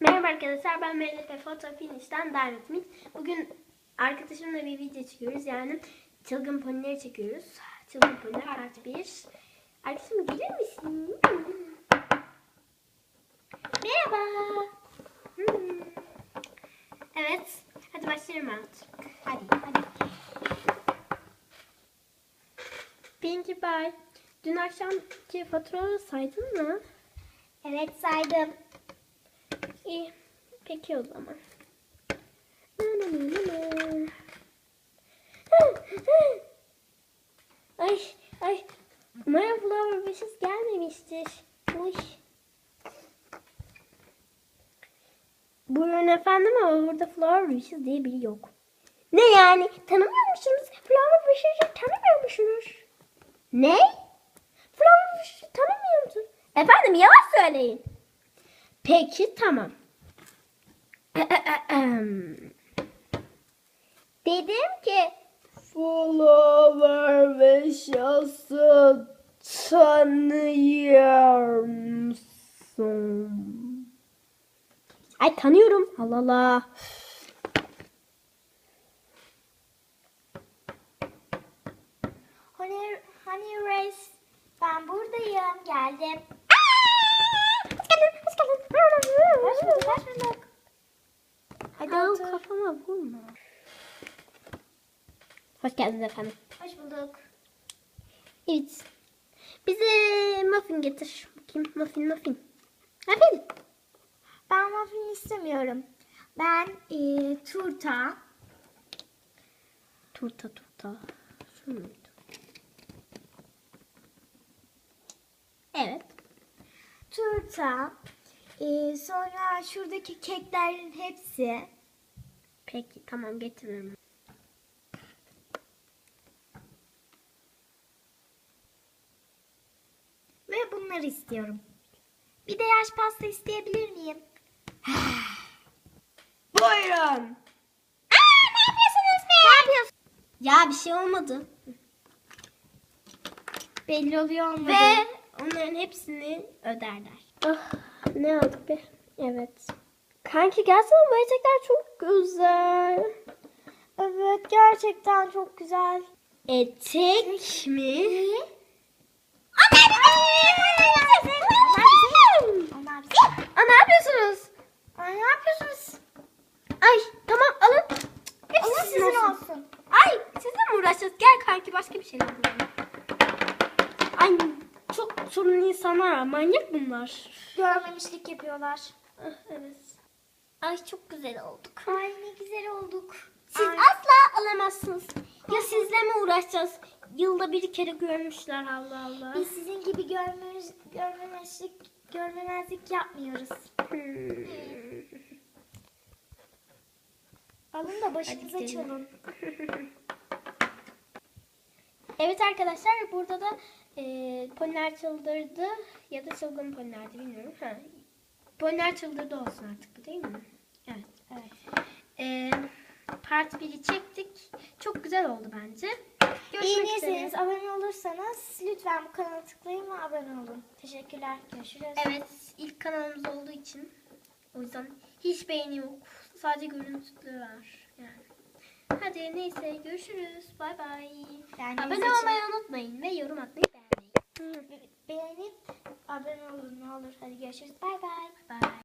Merhaba arkadaşlar ben Melih Foto Finish'ten Davet Mit. Bugün arkadaşımla bir video çekiyoruz yani çılgın ponileri çekiyoruz. Çılgın poniler part 1. Arkadaşım gelir misin? Merhaba. Evet hadi başlayalım artık. Hadi hadi. Pinkie Pie. Dün akşamki faturaları saydın mı? Evet saydım. İyi. Peki o zaman. Ay ay. Umarım Flower Wishes gelmemiştir. Uy. Buyurun efendim ama burada Flower Wishes diye biri yok. Ne yani? Tanımıyor musunuz? Flower Wishes'i tanımıyor musunuz? Ne? Flower Wishes'i tanımıyor musun? Efendim yalan söyleyin. Peki tamam. Dedim ki Flower ve şası tanıyor musun? Ay tanıyorum. Allah Allah. Honey, Honey Race. Ben buradayım. Geldim. Hoş geldin. Hoş geldin. Hoş bulduk. Hoş bulduk. Kafama vurma. Hoş geldiniz efendim. Hoş bulduk. Evet. Bize muffin getir. Bakayım muffin muffin. Muffin. Ben muffin istemiyorum. Ben e, turta, Turta turta. Şu muydu? Evet. turta, e, sonra şuradaki keklerin hepsi. Peki tamam getiririm. Ve bunları istiyorum. Bir de yaş pasta isteyebilir miyim? Buyurun. Aa, ne yapıyorsunuz be? Ne yapıyorsun? Ya bir şey olmadı. Belli oluyor olmadı. Ve onların hepsini öderler. Ah ne aldık be? Evet. Kanki gelsene bu etekler çok güzel. Evet gerçekten çok güzel. Etek mi? Onlar Onlar Aa, ne yapıyorsunuz? Ay ne yapıyorsunuz? Ay tamam alın. Hepsi Allah sizin, olsun. Ay sizinle mi uğraşacağız? Gel kanki başka bir şeyler bulalım. Ay çok sorunlu insanlar. Manyak bunlar. Görmemişlik yapıyorlar. Ah, evet. Ay çok güzel olduk. Ay ne güzel olduk. Siz Ay. asla alamazsınız. Ya sizle mi uğraşacağız? Yılda bir kere görmüşler Allah Allah. Biz sizin gibi görmemiz, görmemezlik, görmemezlik yapmıyoruz. Alın da başınıza çalın. Evet arkadaşlar burada da e, poniler çıldırdı ya da çılgın ponilerdi bilmiyorum. Ha. Poniler çıldırdı olsun artık bu değil mi? Evet. Evet. E, part 1'i çektik. Çok güzel oldu bence. Görüşmek Beğenirseniz, üzere. abone olursanız lütfen bu kanala tıklayın ve abone olun. Teşekkürler. Görüşürüz. Evet ilk kanalımız olduğu için o yüzden hiç beğeni yok. Sadece görüntülü var yani. Hadi neyse görüşürüz. Bay bay. Abone olmayı unutmayın ve yorum atmayı. Beğenip abone olun ne olur. Hadi görüşürüz. Bay bay. Bay.